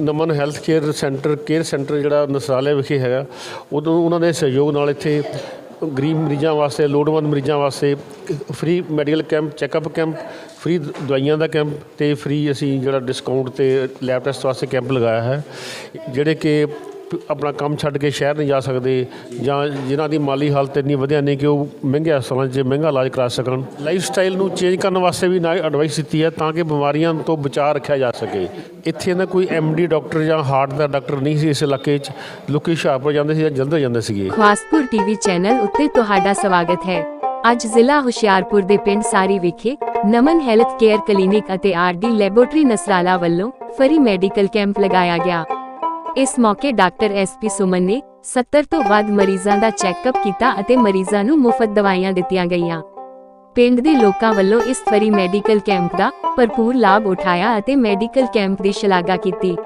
Naman health care centre care centre ਜਿਹੜਾ ਨਸਰਾਲੇ ਵਿਖੇ ਹੈਗਾ, ਉਦੋਂ ਉਹਨਾਂ ਦੇ ਸਹਿਯੋਗ ਨਾਲ ਇੱਥੇ ਗਰੀਬ ਮਰੀਜ਼ਾਂ ਵਾਸਤੇ, ਲੋੜਵੰਦ ਮਰੀਜ਼ਾਂ ਵਾਸਤੇ free medical camp checkup camp free ਦਵਾਈਆਂ ਦਾ ਕੈਂਪ ਤੇ ਫ੍ਰੀ ਅਸੀਂ ਜਿਹੜਾ ਡਿਸਕਾਊਂਟ ਤੇ ਲੈਬ ਟੈਸਟ ਵਾਸਤੇ ਕੈਂਪ ਲਗਾਇਆ ਹੈ, ਜਿਹੜੇ ਕਿ ਆਪਣਾ ਕੰਮ ਛੱਡ ਕੇ ਸ਼ਹਿਰ ਨਹੀਂ ਜਾ ਸਕਦੇ ਜਾਂ ਜਿਨ੍ਹਾਂ ਦੀ ਮਾਲੀ ਹਾਲਤ ਇੰਨੀ ਵਧੀਆ ਨਹੀਂ ਕਿ ਉਹ ਮਹਿੰਗੇ ਹਸਪਤਾਲਾਂ 'ਚ ਮਹਿੰਗਾ ਇਲਾਜ ਕਰਾ ਸਕਣ। ਲਾਈਫ ਸਟਾਈਲ ਨੂੰ ਚੇਂਜ ਕਰਨ ਵਾਸਤੇ ਵੀ ਨਾ ਐਡਵਾਈਸ ਦਿੱਤੀ ਹੈ ਤਾਂ ਕਿ ਬਿਮਾਰੀਆਂ ਤੋਂ ਬਚਾਅ ਰੱਖਿਆ ਜਾ ਸਕੇ। ਇੱਥੇ ਨਾ ਕੋਈ ਐਮਡੀ ਡਾਕਟਰ ਜਾਂ ਹਾਰਟ ਦਾ ਡਾਕਟਰ ਨਹੀਂ ਸੀ ਇਸ ਇਲਾਕੇ 'ਚ। ਲੋਕੀ ਹੁਸ਼ਿਆਰਪੁਰ ਜਾਂਦੇ ਸੀ ਜਾਂ ਜਲੰਧਰ ਜਾਂਦੇ ਸੀਗੇ। ਖਵਾਸਪੁਰ ਟੀਵੀ ਚੈਨਲ ਉੱਤੇ ਤੁਹਾਡਾ ਸਵਾਗਤ ਹੈ। ਅੱਜ ਜ਼ਿਲ੍ਹਾ ਹੁਸ਼ਿਆਰਪੁਰ ਦੇ ਪਿੰਡ ਸਾਰੀ ਵਿਖੇ ਨਮਨ ਹੈਲਥ ਕੇਅਰ ਕਲੀਨਿਕ ਅਤੇ ਆਰਡੀ ਲੈਬੋਰਟਰੀ ਨਸਰਾਲਾ ਵੱਲੋਂ ਫਰੀ ਮੈਡੀਕਲ ਕੈਂਪ ਲਗਾਇਆ ਗਿਆ। ਇਸ ਮੌਕੇ ਡਾਕਟਰ ਐਸਪੀ ਸੁਮਨ ਨੇ 70 ਤੋਂ ਵੱਧ ਮਰੀਜ਼ਾਂ ਦਾ ਚੈੱਕਅਪ ਕੀਤਾ ਅਤੇ ਮਰੀਜ਼ਾਂ ਨੂੰ ਮੁਫਤ ਦਵਾਈਆਂ ਦਿੱਤੀਆਂ ਗਈਆਂ। ਪਿੰਡ ਦੇ ਲੋਕਾਂ ਵੱਲੋਂ ਇਸ ਫਰੀ ਮੈਡੀਕਲ ਕੈਂਪ ਦਾ ਭਰਪੂਰ ਲਾਭ ਉਠਾਇਆ ਅਤੇ ਮੈਡੀਕਲ ਕੈਂਪ ਦੀ ਸ਼ਲਾਘਾ ਕੀਤੀ।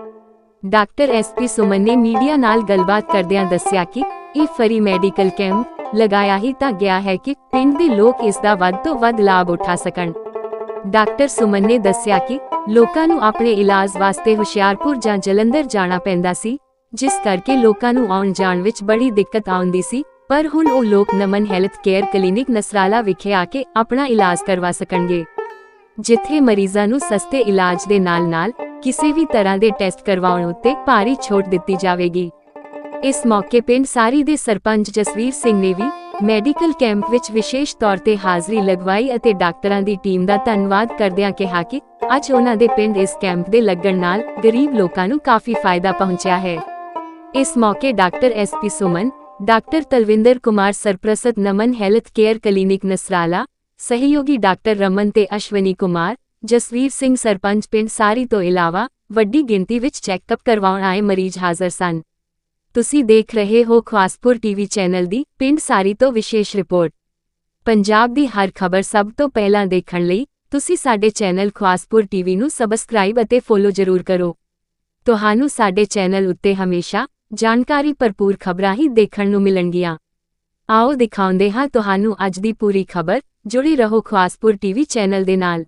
ਡਾਕਟਰ ਐਸਪੀ ਸੁਮਨ ਨੇ ਮੀਡੀਆ ਨਾਲ ਗੱਲਬਾਤ ਕਰਦਿਆਂ ਦੱਸਿਆ ਕਿ ਇਹ ਫਰੀ ਮੈਡੀਕਲ ਕੈਂਪ ਲਗਾਇਆ ਹੀ ਤਾਂ ਗਿਆ ਹੈ ਕਿ ਪਿੰਡ ਦੇ ਲੋਕ ਇਸ ਦਾ ਵੱਧ ਤੋਂ ਵੱਧ ਲਾਭ ਉਠਾ ਸਕਣ। ਡਾਕਟਰ ਸੁਮਨ ਨੇ ਦੱਸਿਆ ਕਿ ਲੋਕਾਂ ਨੂੰ ਆਪਣੇ ਇਲਾਜ ਵਾਸਤੇ ਹੁਸ਼ਿਆਰਪੁਰ ਜਾਂ ਜਲੰਧਰ ਜਾਣਾ ਪੈਂਦਾ ਸੀ, ਜਿਸ ਕਰਕੇ ਲੋਕਾਂ ਨੂੰ ਆਉਣ ਜਾਣ ਵਿੱਚ ਬੜੀ ਦਿੱਕਤ ਆਉਂਦੀ ਸੀ, ਪਰ ਹੁਣ ਉਹ ਲੋਕ Naman health care clinic Nasrala ਵਿਖੇ ਆ ਕੇ ਆਪਣਾ ਇਲਾਜ ਕਰਵਾ ਸਕਣਗੇ। ਜਿੱਥੇ ਮਰੀਜ਼ਾਂ ਨੂੰ ਸਸਤੇ ਇਲਾਜ ਦੇ ਨਾਲ-ਨਾਲ ਕਿਸੇ ਵੀ ਤਰ੍ਹਾਂ ਦੇ ਟੈਸਟ ਕਰਵਾਉਣ ਉੱਤੇ ਭਾਰੀ ਛੋਟ ਦਿੱਤੀ ਜਾਵੇਗੀ। ਇਸ ਮੌਕੇ ਪਿੰਡ ਸਾਰੀ ਦੇ ਸਰਪੰਚ ਜਸਵੀਰ ਸਿੰਘ ਨੇ ਵੀ ਮੈਡੀਕਲ ਕੈਂਪ ਵਿੱਚ ਵਿਸ਼ੇਸ਼ ਤੌਰ ਤੇ ਹਾਜ਼ਰੀ ਲਗਵਾਈ ਅਤੇ ਡਾਕਟਰਾਂ ਦੀ ਟੀਮ ਦਾ ਧੰਨਵਾਦ ਕਰਦਿਆਂ ਕਿਹਾ ਕਿ ਅੱਜ ਉਹਨਾਂ ਦੇ ਪਿੰਡ ਇਸ ਕੈਂਪ ਦੇ ਲੱਗਣ ਨਾਲ ਗਰੀਬ ਲੋਕਾਂ ਨੂੰ ਕਾਫੀ ਫਾਇਦਾ ਪਹੁੰਚਿਆ ਹੈ। ਇਸ ਮੌਕੇ doctor SP Suman, doctor Talwinder Kumar ਸਰਪ੍ਰਸਤ Naman health care clinic Nasrala, ਸਹਿਯੋਗੀ ਡਾਕਟਰ ਰਮਨ ਤੇ ਅਸ਼ਵਨੀ ਕੁਮਾਰ, ਜਸਵੀਰ ਸਿੰਘ ਸਰਪੰਚ ਪਿੰਡ ਸਾਰੀ ਤੋਂ ਇਲਾਵਾ ਵੱਡੀ ਗਿਣਤੀ ਵਿੱਚ ਚੈੱਕਅਪ ਕਰਵਾਉਣ ਆਏ ਮਰੀਜ਼ ਹਾਜ਼ਰ ਸਨ। ਤੁਸੀਂ ਦੇਖ ਰਹੇ ਹੋ ਖਵਾਸਪੁਰ ਟੀਵੀ ਚੈਨਲ ਦੀ ਪਿੰਡ ਸਾਰੀ ਤੋਂ ਵਿਸ਼ੇਸ਼ ਰਿਪੋਰਟ। ਪੰਜਾਬ ਦੀ ਹਰ ਖਬਰ ਸਭ ਤੋਂ ਪਹਿਲਾਂ ਦੇਖਣ ਲਈ ਤੁਸੀਂ ਸਾਡੇ ਚੈਨਲ ਖਵਾਸਪੁਰ ਟੀਵੀ ਨੂੰ ਸਬਸਕ੍ਰਾਈਬ ਅਤੇ ਫੋਲੋ ਜ਼ਰੂਰ ਕਰੋ। ਤੁਹਾਨੂੰ ਸਾਡੇ ਚੈਨਲ ਉੱਤੇ ਹਮੇਸ਼ਾ ਜਾਣਕਾਰੀ ਭਰਪੂਰ ਖਬਰਾਂ ਹੀ ਦੇਖਣ ਨੂੰ ਮਿਲਣਗੀਆਂ। ਆਓ ਦਿਖਾਉਂਦੇ ਹਾਂ ਤੁਹਾਨੂੰ ਅੱਜ ਦੀ ਪੂਰੀ ਖਬਰ। ਜੁੜੀ ਰਹੋ ਖਵਾਸਪੁਰ ਟੀਵੀ ਚੈਨਲ ਦੇ ਨਾਲ।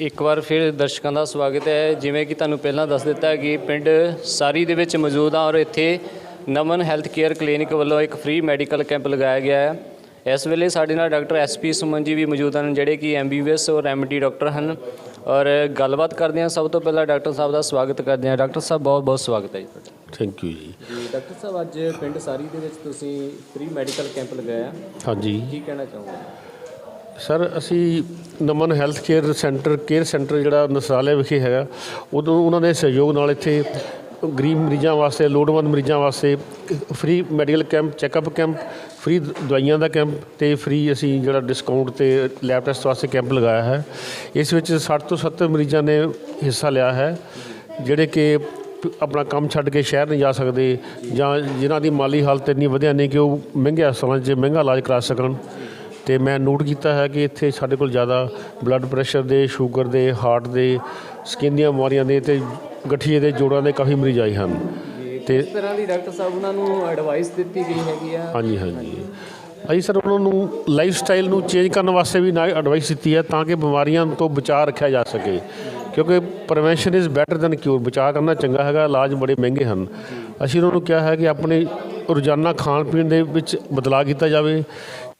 ਇੱਕ ਵਾਰ ਫਿਰ ਦਰਸ਼ਕਾਂ ਦਾ ਸਵਾਗਤ ਹੈ। ਜਿਵੇਂ ਕਿ ਤੁਹਾਨੂੰ ਪਹਿਲਾਂ ਦੱਸ ਦਿੱਤਾ ਕਿ ਪਿੰਡ ਸਾਰੀ ਦੇ ਵਿੱਚ ਮੌਜੂਦ ਹਾਂ ਔਰ ਇੱਥੇ ਨਮਨ ਹੈਲਥ ਕੇਅਰ ਕਲੀਨਿਕ ਵੱਲੋਂ ਇੱਕ ਫ੍ਰੀ ਮੈਡੀਕਲ ਕੈਂਪ ਲਗਾਇਆ ਗਿਆ ਹੈ। ਇਸ ਵੇਲੇ ਸਾਡੇ ਨਾਲ ਡਾਕਟਰ ਐਸਪੀ ਸੁਮਨ ਜੀ ਵੀ ਮੌਜੂਦ ਹਨ ਜਿਹੜੇ ਕਿ ਐਮਬੀਬੀਐਸ ਔਰ ਐਮਡੀ ਡਾਕਟਰ ਹਨ। ਔਰ ਗੱਲਬਾਤ ਕਰਦੇ ਹਾਂ। ਸਭ ਤੋਂ ਪਹਿਲਾਂ ਡਾਕਟਰ ਸਾਹਿਬ ਦਾ ਸਵਾਗਤ ਕਰਦੇ ਹਾਂ। ਡਾਕਟਰ ਸਾਹਿਬ ਬਹੁਤ ਬਹੁਤ ਸਵਾਗਤ ਹੈ ਜੀ ਤੁਹਾਡਾ। ਥੈਂਕ ਯੂ ਜੀ। ਜੀ ਡਾਕਟਰ ਸਾਹਿਬ ਅੱਜ ਪਿੰਡ ਸਾਰੀ ਦੇ ਵਿੱਚ ਤੁਸੀਂ ਫ੍ਰੀ ਮੈਡੀਕਲ ਕੈਂਪ ਲਗਾਇਆ। ਹਾਂਜੀ। ਕੀ ਕਹਿਣਾ ਚਾਹੋਗੇ? ਸਰ, ਅਸੀਂ Naman health care centre care centre ਜਿਹੜਾ ਨਸਰਾਲੇ ਵਿਖੇ ਹੈਗਾ, ਉਦੋਂ ਉਹਨਾਂ ਦੇ ਸਹਿਯੋਗ ਨਾਲ ਇੱਥੇ ਗਰੀਬ ਮਰੀਜ਼ਾਂ ਵਾਸਤੇ, ਲੋੜਵੰਦ ਮਰੀਜ਼ਾਂ ਵਾਸਤੇ free medical camp, checkup camp, free ਦਵਾਈਆਂ ਦਾ ਕੈਂਪ ਤੇ ਫ੍ਰੀ ਅਸੀਂ ਜਿਹੜਾ ਡਿਸਕਾਊਂਟ ਤੇ ਲੈਬ ਟੈਸਟ ਵਾਸਤੇ ਕੈਂਪ ਲਗਾਇਆ ਹੈ। ਇਸ ਵਿੱਚ 60 ਤੋਂ 70 ਮਰੀਜ਼ਾਂ ਨੇ ਹਿੱਸਾ ਲਿਆ ਹੈ, ਜਿਹੜੇ ਕਿ ਆਪਣਾ ਕੰਮ ਛੱਡ ਕੇ ਸ਼ਹਿਰ ਨਹੀਂ ਜਾ ਸਕਦੇ ਜਾਂ ਜਿਨ੍ਹਾਂ ਦੀ ਮਾਲੀ ਹਾਲਤ ਇੰਨੀ ਵਧੀਆ ਨਹੀਂ ਕਿ ਉਹ ਮਹਿੰਗੇ ਹਸਪਤਾਲਾਂ 'ਚ ਮਹਿੰਗਾ ਇਲਾਜ ਕਰਾ ਸਕਣ। ਤੇ ਮੈਂ ਨੋਟ ਕੀਤਾ ਹੈ ਕਿ ਇੱਥੇ ਸਾਡੇ ਕੋਲ ਜ਼ਿਆਦਾ ਬਲੱਡ ਪ੍ਰੈਸ਼ਰ ਦੇ ਸ਼ੂਗਰ ਦੇ ਹਾਰਟ ਦੇ ਸਕਿਨ ਦੀਆਂ ਬਿਮਾਰੀਆਂ ਦੇ ਤੇ ਗਠੀਏ ਦੇ ਜੋੜਾਂ ਦੇ ਕਾਫੀ ਮਰੀਜ਼ ਆਏ ਹਨ। ਤੇ ਇਸ ਤਰ੍ਹਾਂ ਦੀ ਡਾਕਟਰ ਸਾਹਿਬ ਉਹਨਾਂ ਨੂੰ ਐਡਵਾਈਸ ਦਿੱਤੀ ਗਈ ਹੈਗੀ ਆ। ਹਾਂਜੀ ਹਾਂਜੀ। ਅਸੀਂ ਸਰ ਉਹਨਾਂ ਨੂੰ ਲਾਈਫ ਸਟਾਈਲ ਨੂੰ ਚੇਂਜ ਕਰਨ ਵਾਸਤੇ ਵੀ ਨਾ ਐਡਵਾਈਸ ਦਿੱਤੀ ਹੈ ਤਾਂ ਕਿ ਬਿਮਾਰੀਆਂ ਤੋਂ ਬਚਾਅ ਰੱਖਿਆ ਜਾ ਸਕੇ। ਕਿਉਂਕਿ prevention is better than cure ਬਚਾਅ ਕਰਨਾ ਚੰਗਾ ਹੈਗਾ ਇਲਾਜ ਬੜੇ ਮਹਿੰਗੇ ਹਨ। ਅਸੀਂ ਉਹਨਾਂ ਨੂੰ ਕਿਹਾ ਹੈ ਕਿ ਆਪਣੇ ਰੋਜ਼ਾਨਾ ਖਾਣ ਪੀਣ ਦੇ ਵਿੱਚ ਬਦਲਾਅ ਕੀਤਾ ਜਾਵੇ।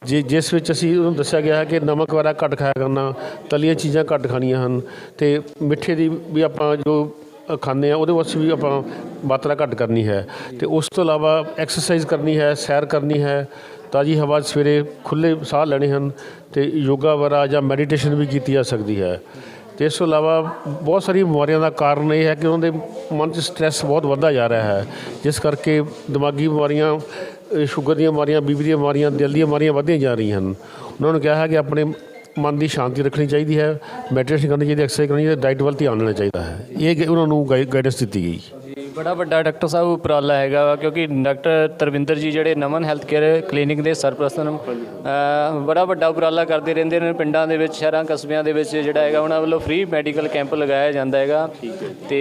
ਜੇ, ਜਿਸ ਵਿੱਚ ਅਸੀਂ ਉਹਨੂੰ ਦੱਸਿਆ ਗਿਆ ਹੈ ਕਿ ਨਮਕ ਵਗੈਰਾ ਘੱਟ ਖਾਇਆ ਕਰਨਾ, ਤਲੀਆਂ ਚੀਜ਼ਾਂ ਘੱਟ ਖਾਣੀਆਂ ਹਨ ਤੇ ਮਿੱਠੇ ਦੀ ਵੀ ਆਪਾਂ ਜੋ ਖਾਂਦੇ ਆ ਉਹਦੇ ਵਾਸਤੇ ਵੀ ਆਪਾਂ ਮਾਤਰਾ ਘੱਟ ਕਰਨੀ ਹੈ। ਤੇ ਉਸ ਤੋਂ ਇਲਾਵਾ ਐਕਸਰਸਾਈਜ਼ ਕਰਨੀ ਹੈ, ਸੈਰ ਕਰਨੀ ਹੈ, ਤਾਜੀ ਹਵਾ 'ਚ ਸਵੇਰੇ ਖੁੱਲੇ ਸਾਹ ਲੈਣੇ ਹਨ ਤੇ ਯੋਗਾ ਵਗੈਰਾ ਜਾਂ ਮੈਡੀਟੇਸ਼ਨ ਵੀ ਕੀਤੀ ਜਾ ਸਕਦੀ ਹੈ। ਤੇ ਇਸ ਤੋਂ ਇਲਾਵਾ ਬਹੁਤ ਸਾਰੀ ਬਿਮਾਰੀਆਂ ਦਾ ਕਾਰਨ ਇਹ ਹੈ ਕਿ ਉਹਨਾਂ ਦੇ ਮਨ 'ਚ ਸਟ੍ਰੈਸ ਬਹੁਤ ਵੱਧਦਾ ਜਾ ਰਿਹਾ ਹੈ, ਜਿਸ ਕਰਕੇ ਦਿਮਾਗੀ ਬਿਮਾਰੀਆਂ ਸ਼ੂਗਰ ਦੀਆਂ ਬਿਮਾਰੀਆਂ ਬੀਪੀ ਦੀਆਂ ਬਿਮਾਰੀਆਂ, ਦਿਲ ਦੀਆਂ ਬਿਮਾਰੀਆਂ ਵੱਧਦੀਆਂ ਜਾ ਰਹੀਆਂ ਹਨ। ਉਹਨਾਂ ਨੂੰ ਕਿਹਾ ਹੈ ਕਿ ਆਪਣੇ ਮਨ ਦੀ ਸ਼ਾਂਤੀ ਰੱਖਣੀ ਚਾਹੀਦੀ ਹੈ, ਮੈਡੀਟੇਸ਼ਨ ਕਰਨੀ ਚਾਹੀਦੀ ਐਕਸਰਸਾਈਜ਼ ਕਰਨੀ ਚਾਹੀਦੀ ਡਾਈਟ ਵੱਲ ਧਿਆਨ ਦੇਣਾ ਚਾਹੀਦਾ ਹੈ। ਇਹ ਗ- ਉਹਨਾਂ ਨੂੰ ਗਾਈਡੈਂਸ ਦਿੱਤੀ ਗਈ। ਬੜਾ ਵੱਡਾ ਡਾਕਟਰ ਸਾਹਿਬ ਉਪਰਾਲਾ ਹੈਗਾ ਵਾ ਕਿਉਂਕਿ ਡਾਕਟਰ ਤਰਵਿੰਦਰ ਜੀ ਜਿਹੜੇ ਨਮਨ ਹੈਲਥ ਕੇਅਰ ਕਲੀਨਿਕ ਦੇ ਸਰਪ੍ਰਸਤ ਹਨ ਅਹ ਬੜਾ ਵੱਡਾ ਉਪਰਾਲਾ ਕਰਦੇ ਰਹਿੰਦੇ ਨੇ ਪਿੰਡਾਂ ਦੇ ਵਿੱਚ ਸ਼ਹਿਰਾਂ ਕਸਬਿਆਂ ਦੇ ਵਿੱਚ ਜਿਹੜਾ ਹੈਗਾ ਉਹਨਾਂ ਵੱਲੋਂ ਫ੍ਰੀ ਮੈਡੀਕਲ ਕੈਂਪ ਲਗਾਇਆ ਜਾਂਦਾ ਹੈਗਾ। ਤੇ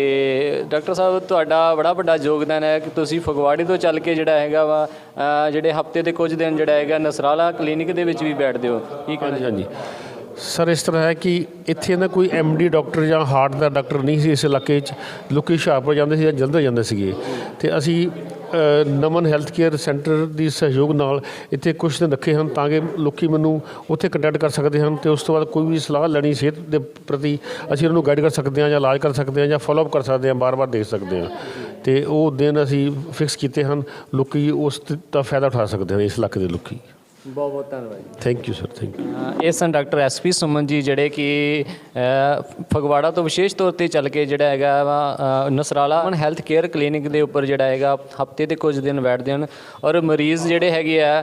ਡਾਕਟਰ ਸਾਹਿਬ ਤੁਹਾਡਾ ਬੜਾ ਵੱਡਾ ਯੋਗਦਾਨ ਹੈ ਕਿ ਤੁਸੀਂ ਫਗਵਾੜੇ ਤੋਂ ਚੱਲ ਕੇ ਜਿਹੜਾ ਹੈਗਾ ਵਾ ਜਿਹੜੇ ਹਫ਼ਤੇ ਦੇ ਕੁਝ ਦਿਨ ਜਿਹੜਾ ਹੈਗਾ ਨਸਰਾਲਾ ਕਲੀਨਿਕ ਦੇ ਵਿੱਚ ਵੀ ਬੈਠਦੇ ਹੋ। ਕੀ ਕਹਿਣਾ ਹਾਂਜੀ ਹਾਂਜੀ। ਸਰ, ਇਸ ਤਰ੍ਹਾਂ ਹੈ ਕਿ ਇੱਥੇ ਨਾ ਕੋਈ ਡੀ ਡਾਕਟਰ ਜਾਂ ਹਾਰਟ ਦਾ ਡਾਕਟਰ ਨਹੀਂ ਸੀ ਇਸ ਇਲਾਕੇ 'ਚ ਲੋਕੀ ਹੁਸ਼ਿਆਰਪੁਰ ਜਾਂਦੇ ਸੀ ਜਾਂ ਜਲੰਧਰ ਜਾਂਦੇ ਸੀਗੇ। ਤੇ ਅਸੀਂ ਨਮਨ ਹੈਲਥ ਕੇਅਰ ਸੈਂਟਰ ਦੀ ਸਹਿਯੋਗ ਨਾਲ ਇੱਥੇ ਕੁਝ ਦਿਨ ਰੱਖੇ ਹਨ ਤਾਂ ਕਿ ਲੋਕੀ ਮੈਨੂੰ ਉੱਥੇ ਕੰਟੈਕਟ ਕਰ ਸਕਦੇ ਹਨ ਤੇ ਉਸ ਤੋਂ ਬਾਅਦ ਕੋਈ ਵੀ ਸਲਾਹ ਲੈਣੀ ਸਿਹਤ ਦੇ ਪ੍ਰਤੀ ਅਸੀਂ ਉਹਨਾਂ ਨੂੰ ਗਾਈਡ ਕਰ ਸਕਦੇ ਹਾਂ ਜਾਂ ਇਲਾਜ ਕਰ ਸਕਦੇ ਹਾਂ ਜਾਂ ਫਾਲੋਅਪ ਕਰ ਸਕਦੇ ਹਾਂ ਬਾਰ-ਬਾਰ ਦੇਖ ਸਕਦੇ ਹਾਂ। ਤੇ ਉਹ ਦਿਨ ਅਸੀਂ ਫਿਕਸ ਕੀਤੇ ਹਨ। ਲੋਕੀ ਉਸ ਦਾ ਫਾਇਦਾ ਉਠਾ ਸਕਦੇ ਹਨ ਇਸ ਇਲਾਕੇ ਦੇ ਲੋਕੀ। ਬਹੁਤ ਬਹੁਤ ਧੰਨਵਾਦ thank you sir thank you ਇਹ ਸਨ ਡਾਕਟਰ ਐਸਪੀ ਸੁਮਨ ਜੀ ਜਿਹੜੇ ਕਿ ਅ, ਫਗਵਾੜਾ ਤੋਂ ਵਿਸ਼ੇਸ਼ ਤੌਰ ਤੇ ਚੱਲ ਕੇ ਜਿਹੜਾ ਹੈਗਾ ਵਾ ਅ, ਨਸਰਾਲਾ ਮਨ ਹੈਲਥ ਕੇਅਰ ਕਲੀਨਿਕ ਦੇ ਉੱਪਰ ਜਿਹੜਾ ਹੈਗਾ ਹਫ਼ਤੇ ਦੇ ਕੁਝ ਦਿਨ ਬੈਠਦੇ ਹਨ। ਔਰ ਮਰੀਜ਼ ਜਿਹੜੇ ਹੈਗੇ ਆ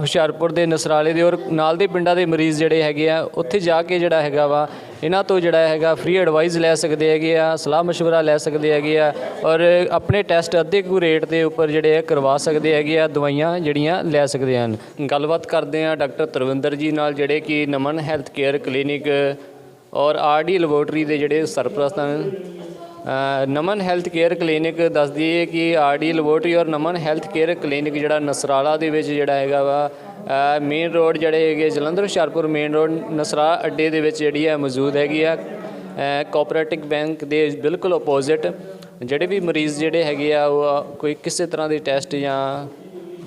ਹੁਸ਼ਿਆਰਪੁਰ ਦੇ ਨਸਰਾਲੇ ਦੇ ਔਰ ਨਾਲ ਦੇ ਪਿੰਡਾਂ ਦੇ ਮਰੀਜ਼ ਜਿਹੜੇ ਹੈਗੇ ਆ ਉੱਥੇ ਜਾ ਕੇ ਜਿਹੜਾ ਹੈਗਾ ਵਾ ਇਹਨਾਂ ਤੋਂ ਜਿਹੜਾ ਹੈਗਾ ਫ੍ਰੀ ਐਡਵਾਈਸ ਲੈ ਸਕਦੇ ਹੈਗੇ ਆ ਸਲਾਹ مشورہ ਲੈ ਸਕਦੇ ਹੈਗੇ ਆ ਔਰ ਆਪਣੇ ਟੈਸਟ ਅੱਧੇ ਕੁ ਰੇਟ ਦੇ ਉੱਪਰ ਜਿਹੜੇ ਆ ਕਰਵਾ ਸਕਦੇ ਹੈਗੇ ਆ ਦਵਾਈਆਂ ਜਿਹੜੀਆਂ ਲੈ ਸਕਦੇ ਹਨ ਗੱਲਬਾਤ ਕਰਦੇ ਆ ਡਾਕਟਰ ਤਰਵਿੰਦਰ ਜੀ ਨਾਲ ਜਿਹੜੇ ਕਿ ਨਮਨ ਹੈਲਥ ਕੇਅਰ ਕਲੀਨਿਕ ਔਰ ਆਰਡੀ ਲੈਬੋਰਟਰੀ ਦੇ ਜਿਹੜੇ ਸਰਪ੍ਰਸਤ ਹਨ ਅ, ਨਮਨ ਹੈਲਥ ਕੇਅਰ ਕਲੀਨਿਕ ਦੱਸਦੀ ਹੈ ਕਿ ਆਰਡੀ ਲੈਬੋਰਟਰੀ ਔਰ ਨਮਨ ਹੈਲਥ ਕੇਅਰ ਕਲੀਨਿਕ ਜਿਹੜਾ ਨਸਰਾਲਾ ਦੇ ਵਿੱਚ ਜਿਹੜਾ ਹੈਗਾ ਵਾ ਮੇਨ ਰੋਡ ਜਿਹੜੇ ਹੈਗੇ ਜਲੰਧਰ ਹੁਸ਼ਿਆਰਪੁਰ ਮੇਨ ਰੋਡ ਨਸਰਾ ਅੱਡੇ ਦੇ ਵਿੱਚ ਜਿਹੜੀ ਹੈ ਮੌਜੂਦ ਹੈਗੀ ਆ। ਕੋਆਪਰੇਟਿਵ ਬੈਂਕ ਦੇ ਬਿਲਕੁਲ ਆਪੋਜ਼ਿਟ ਜਿਹੜੇ ਵੀ ਮਰੀਜ਼ ਜਿਹੜੇ ਹੈਗੇ ਆ, ਉਹ ਕੋਈ ਕਿਸੇ ਤਰ੍ਹਾਂ ਦੇ ਟੈਸਟ ਜਾਂ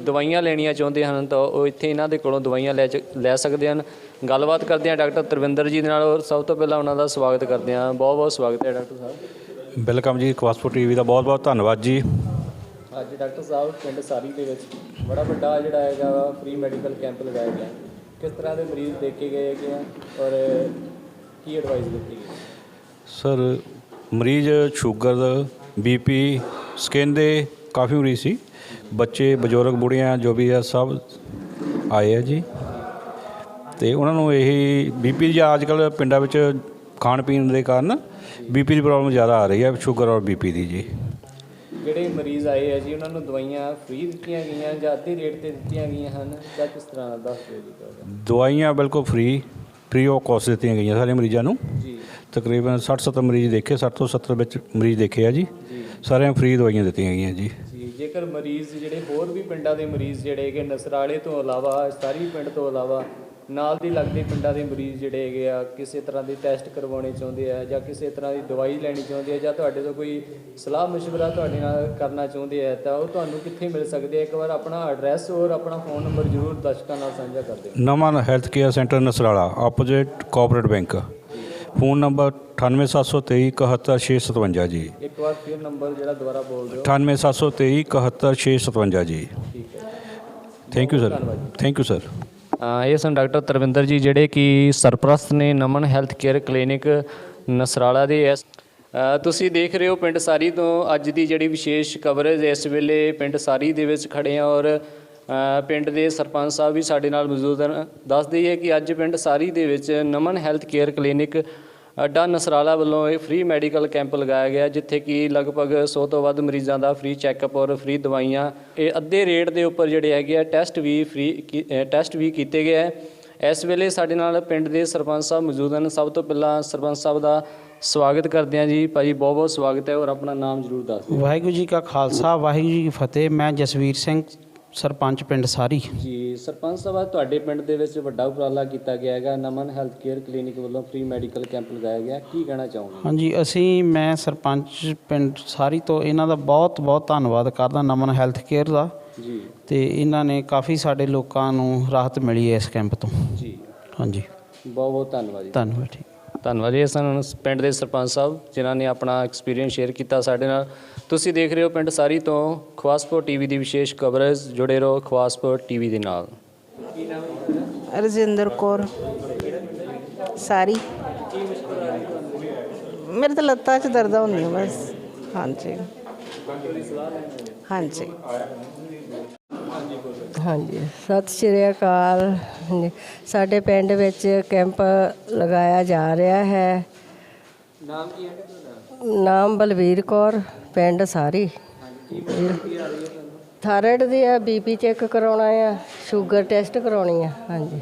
ਦਵਾਈਆਂ ਲੈਣੀਆਂ ਚਾਹੁੰਦੇ ਹਨ ਤਾਂ ਉਹ ਇੱਥੇ ਇਹਨਾਂ ਦੇ ਕੋਲੋਂ ਦਵਾਈਆਂ ਲੈ ਚ- ਲੈ ਸਕਦੇ ਹਨ। ਗੱਲਬਾਤ ਕਰਦੇ ਹਾਂ ਡਾਕਟਰ ਤਰਵਿੰਦਰ ਜੀ ਦੇ ਨਾਲ ਔਰ ਸਭ ਤੋਂ ਪਹਿਲਾਂ ਉਹਨਾਂ ਦਾ ਸਵਾਗਤ ਕਰਦੇ ਹਾਂ। ਬਹੁਤ ਬਹੁਤ ਸਵਾਗਤ ਹੈ ਡਾਕਟਰ ਸਾਹਿਬ। ਵੈਲਕਮ ਜੀ ਕਵਾਸਪੋ ਟੀਵੀ ਦਾ ਬਹੁਤ ਬਹੁਤ ਧੰਨਵਾਦ ਜੀ। ਅੱਜ ਡਾਕਟਰ ਸਾਹਿਬ ਪਿੰਡ ਸਾਰੀ ਦੇ ਵਿੱਚ ਬੜਾ ਵੱਡਾ ਜਿਹੜਾ ਹੈਗਾ ਫ੍ਰੀ ਮੈਡੀਕਲ ਕੈਂਪ ਲਗਾਇਆ ਗਿਆ। ਕਿਸ ਤਰ੍ਹਾਂ ਦੇ ਮਰੀਜ਼ ਦੇਖੇ ਗਏ ਹੈਗੇ ਆ ਔਰ ਕੀ ਐਡਵਾਈਸ ਦਿੱਤੀ ਗਈ? ਸਰ ਮਰੀਜ਼ ਸ਼ੂਗਰ ਬੀਪੀ ਸਕਿਨ ਦੇ ਕਾਫੀ ਮਰੀਜ਼ ਸੀ। ਬੱਚੇ ਬਜ਼ੁਰਗ ਬੁੜੀਆਂ ਜੋ ਵੀ ਆ ਸਭ ਆਏ ਆ ਜੀ। ਤੇ ਉਹਨਾਂ ਨੂੰ ਇਹ ਬੀਪੀ ਦੀ ਅੱਜ ਕੱਲ੍ਹ ਪਿੰਡਾਂ ਵਿੱਚ ਖਾਣ ਪੀਣ ਦੇ ਕਾਰਨ ਬੀਪੀ ਦੀ ਪ੍ਰੋਬਲਮ ਜ਼ਿਆਦਾ ਆ ਰਹੀ ਹੈ ਸ਼ੂਗਰ ਔਰ ਬੀਪੀ ਦੀ ਜੀ। ਜਿਹੜੇ ਮਰੀਜ਼ ਆਏ ਆ ਜੀ ਉਹਨਾਂ ਨੂੰ ਦਵਾਈਆਂ ਫ੍ਰੀ ਦਿੱਤੀਆਂ ਗਈਆਂ ਜਾਂ ਅੱਧੇ ਰੇਟ ਤੇ ਦਿੱਤੀਆਂ ਗਈਆਂ ਹਨ ਜਾਂ ਕਿਸ ਤਰ੍ਹਾਂ ਦਾ। ਦਵਾਈਆਂ ਬਿਲਕੁਲ ਫ੍ਰੀ ਫ੍ਰੀ ਆਫ ਕਾਸਟ ਦਿੱਤੀਆਂ ਗਈਆਂ ਸਾਰੇ ਮਰੀਜ਼ਾਂ ਨੂੰ। ਜੀ। ਤਕਰੀਬਨ 60 70 ਮਰੀਜ਼ ਦੇਖੇ 60 ਤੋਂ 70 ਵਿੱਚ ਮਰੀਜ਼ ਦੇਖੇ ਆ ਜੀ। ਸਾਰਿਆਂ ਫ੍ਰੀ ਦਵਾਈਆਂ ਦਿੱਤੀਆਂ ਗਈਆਂ ਜੀ ਜੇਕਰ ਮਰੀਜ਼ ਜਿਹੜੇ ਹੋਰ ਵੀ ਪਿੰਡਾਂ ਦੇ ਮਰੀਜ਼ ਜਿਹੜੇ ਹੈਗੇ ਨਸਰਾਲੇ ਤੋਂ ਇਲਾਵਾ ਸਾਰੀ ਪਿੰਡ ਤੋਂ ਇਲਾਵਾ ਨਾਲ ਦੀ ਲੱਗਦੇ ਪਿੰਡਾਂ ਦੇ ਮਰੀਜ਼ ਜਿਹੜੇ ਹੈਗੇ ਆ ਕਿਸੇ ਤਰ੍ਹਾਂ ਦੇ ਟੈਸਟ ਕਰਵਾਉਣੇ ਚਾਹੁੰਦੇ ਆ ਜਾਂ ਕਿਸੇ ਤਰ੍ਹਾਂ ਦੀ ਦਵਾਈ ਲੈਣੀ ਚਾਹੁੰਦੇ ਆ ਜਾਂ ਤੁਹਾਡੇ ਤੋਂ ਕੋਈ ਸਲਾਹ ਮਸ਼ਵਰਾ ਤੁਹਾਡੇ ਨਾਲ ਕਰਨਾ ਚਾਹੁੰਦੇ ਆ ਤਾਂ ਉਹ ਤੁਹਾਨੂੰ ਕਿੱਥੇ ਮਿਲ ਸਕਦੇ ਆ? ਇੱਕ ਵਾਰ ਆਪਣਾ ਐਡਰੈਸ ਔਰ ਆਪਣਾ ਫੋਨ ਨੰਬਰ ਜ਼ਰੂਰ ਦਰਸ਼ਕਾਂ ਨਾਲ ਸਾਂਝਾ ਕਰ ਦਿਓ। Naman health care centre Nasrala opposite cooperate bank phone number 9873271657 ਜੀ। ਇੱਕ ਵਾਰ ਫਿਰ ਨੰਬਰ ਜਿਹੜਾ ਦੁਬਾਰਾ ਬੋਲ ਦਿਓ। 9873271657 ਜੀ। ਠੀਕ ਹੈ। Thank you sir thank you sir ਇਹ ਸਨ ਡਾਕਟਰ ਤਰਵਿੰਦਰ ਜੀ, ਜਿਹੜੇ ਕਿ ਸਰਪ੍ਰਸਤ ਨੇ Naman health care clinic Nasrala ਦੇ ਇਸ ਤੁਸੀਂ ਦੇਖ ਰਹੇ ਹੋ ਪਿੰਡ ਸਾਰੀ ਤੋਂ ਅੱਜ ਦੀ ਜਿਹੜੀ ਵਿਸ਼ੇਸ਼ ਕਵਰੇਜ ਇਸ ਵੇਲੇ ਪਿੰਡ ਸਾਰੀ ਦੇ ਵਿੱਚ ਖੜੇ ਆ ਔਰ ਪਿੰਡ ਦੇ ਸਰਪੰਚ ਸਾਹਿਬ ਵੀ ਸਾਡੇ ਨਾਲ ਮੌਜੂਦ ਹਨ। ਦੱਸ ਦਈਏ ਕਿ ਅੱਜ ਪਿੰਡ ਸਾਰੀ ਦੇ ਵਿੱਚ ਨਮਨ ਹੈਲਥ ਕੇਅਰ ਕਲੀਨਿਕ ਅੱਡਾ ਨਸਰਾਲਾ ਵੱਲੋਂ ਇਹ ਫ੍ਰੀ ਮੈਡੀਕਲ ਕੈਂਪ ਲਗਾਇਆ ਗਿਆ, ਜਿੱਥੇ ਕਿ ਲਗਭਗ 100 ਤੋਂ ਵੱਧ ਮਰੀਜ਼ਾਂ ਦਾ ਫ੍ਰੀ ਚੈੱਕਅਪ ਔਰ ਫ੍ਰੀ ਦਵਾਈਆਂ, ਇਹ ਅੱਧੇ ਰੇਟ ਦੇ ਉੱਪਰ ਜਿਹੜੇ ਹੈਗੇ ਆ ਟੈਸਟ ਵੀ ਫ੍ਰੀ ਟੈਸਟ ਵੀ ਕੀਤੇ ਗਏ ਹੈ ਇਸ ਵੇਲੇ ਸਾਡੇ ਨਾਲ ਪਿੰਡ ਦੇ ਸਰਪੰਚ ਸਾਹਿਬ ਮੌਜੂਦ ਹਨ। ਸਭ ਤੋਂ ਪਹਿਲਾਂ ਸਰਪੰਚ ਸਾਹਿਬ ਦਾ ਸਵਾਗਤ ਕਰਦੇ ਹਾਂ ਜੀ। ਭਾਜੀ, ਬਹੁਤ ਬਹੁਤ ਸਵਾਗਤ ਹੈ ਔਰ ਆਪਣਾ ਨਾਮ ਜ਼ਰੂਰ ਦੱਸ ਦਿਓ। ਵਾਹਿਗੁਰੂ ਜੀ ਕਾ ਖਾਲਸਾ, ਵਾਹਿਗੁਰੂ ਜੀ ਕੀ ਫਤਿਹ। ਮੈਂ ਜਸਵੀਰ ਸਿੰਘ ਸਰਪੰਚ ਪਿੰਡ ਸਾਰੀ। ਜੀ ਸਰਪੰਚ ਸਾਹਿਬ ਤੁਹਾਡੇ ਪਿੰਡ ਦੇ ਵਿੱਚ ਵੱਡਾ ਉਪਰਾਲਾ ਕੀਤਾ ਗਿਆ ਹੈਗਾ। ਨਮਨ ਹੈਲਥ ਕੇਅਰ ਕਲੀਨਿਕ ਵੱਲੋਂ ਫ੍ਰੀ ਮੈਡੀਕਲ ਕੈਂਪ ਲਗਾਇਆ ਗਿਆ। ਕੀ ਕਹਿਣਾ ਚਾਹੋਗੇ? ਹਾਂਜੀ ਅਸੀਂ ਮੈਂ ਸਰਪੰਚ ਪਿੰਡ ਸਾਰੀ ਤੋਂ ਇਹਨਾਂ ਦਾ ਬਹੁਤ ਬਹੁਤ ਧੰਨਵਾਦ ਕਰਦਾ ਨਮਨ ਹੈਲਥ ਕੇਅਰ ਦਾ। ਜੀ। ਤੇ ਇਹਨਾਂ ਨੇ ਕਾਫੀ ਸਾਡੇ ਲੋਕਾਂ ਨੂੰ ਰਾਹਤ ਮਿਲੀ ਹੈ ਇਸ ਕੈਂਪ ਤੋਂ। ਜੀ। ਹਾਂਜੀ। ਬਹੁਤ ਬਹੁਤ ਧੰਨਵਾਦ ਜੀ। ਧੰਨਵਾਦ ਠੀਕ ਧੰਨਵਾਦ ਜੀ। ਸਨ ਪਿੰਡ ਦੇ ਸਰਪੰਚ ਸਾਹਿਬ, ਜਿਨ੍ਹਾਂ ਨੇ ਆਪਣਾ ਐਕਸਪੀਰੀਅੰਸ ਸ਼ੇਅਰ ਕੀਤਾ ਸਾਡੇ ਨਾਲ। ਤੁਸੀਂ ਦੇਖ ਰਹੇ ਹੋ ਪਿੰਡ ਸਾਰੀ ਤੋਂ ਖਵਾਸਪੁਰ ਟੀਵੀ ਦੀ ਵਿਸ਼ੇਸ਼ ਕਵਰੇਜ ਜੁੜੇ ਰਹੋ ਖਵਾਸਪੁਰ ਟੀਵੀ ਦੇ ਨਾਲ। ਰਜਿੰਦਰ ਕੌਰ, ਸਾਰੀ। ਮੇਰੇ ਤਾਂ ਲੱਤਾਂ 'ਚ ਦਰਦਾਂ ਹੁੰਦੀਆਂ ਬਸ। ਹਾਂਜੀ। ਹਾਂਜੀ। ਹਾਂਜੀ ਸਤਿ ਸ਼੍ਰੀ ਅਕਾਲ। ਹਾਂਜੀ, ਸਾਡੇ ਪਿੰਡ ਵਿੱਚ ਕੈਂਪ ਲਗਾਇਆ ਜਾ ਰਿਹਾ ਹੈ। ਨਾਮ ਕੀ ਹੈ ਤੁਹਾਡਾ? ਨਾਮ ਬਲਵੀਰ ਕੌਰ ਪਿੰਡ ਸਾਰੀ। ਥਾਇਰਾਇਡ ਦੀ ਆ ਬੀਪੀ ਚੈੱਕ ਕਰਾਉਣਾ ਆ ਸ਼ੂਗਰ ਟੈਸਟ ਕਰਾਉਣੀ ਆ ਹਾਂਜੀ।